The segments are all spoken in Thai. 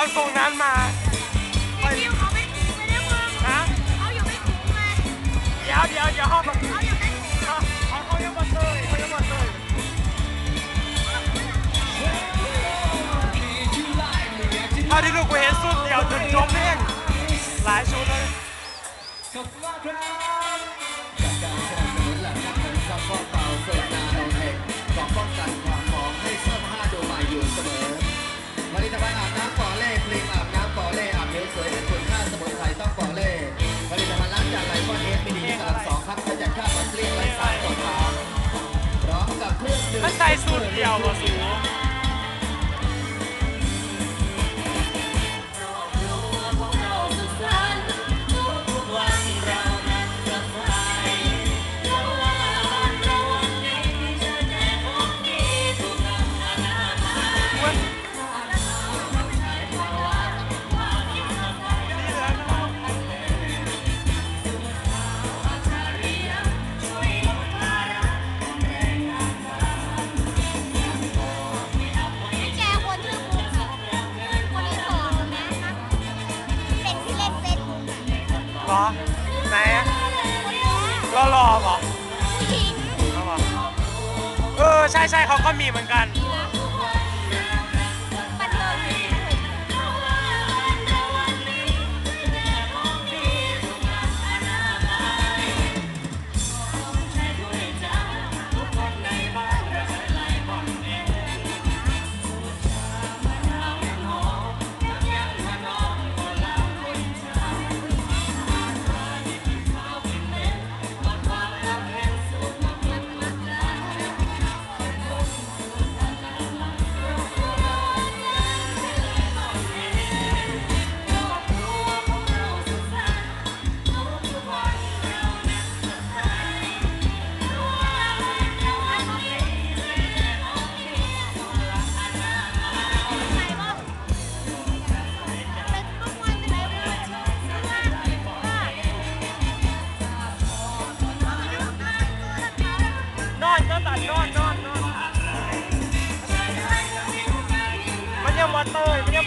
จะทำทรงนั้นมาคิวเขาไม่คุ้มเลยนะมึงฮะเขาอยู่ไม่คุ้มเลยเดี๋ยวเดี๋ยวเดี๋ยวห้องมาเขาอยู่ไม่คุ้มเขาเขายังมาเตยเขายังมาเตยเท่าที่ลูกกูเห็นสุดเดียวจนจบเพลงหลายชุดเลย กับเครื่อ อไหนอะรอรอเหรอเออใช่ใช่เขาก็มีเหมือนกัน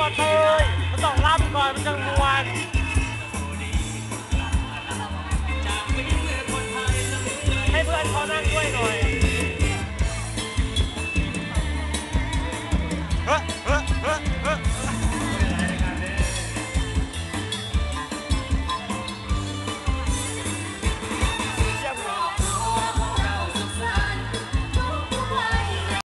มาเตยมันยังมาเตยมันต้องรับก่อนมันจะมวนให้เพื่อนเขานั่งด้วยหน่อย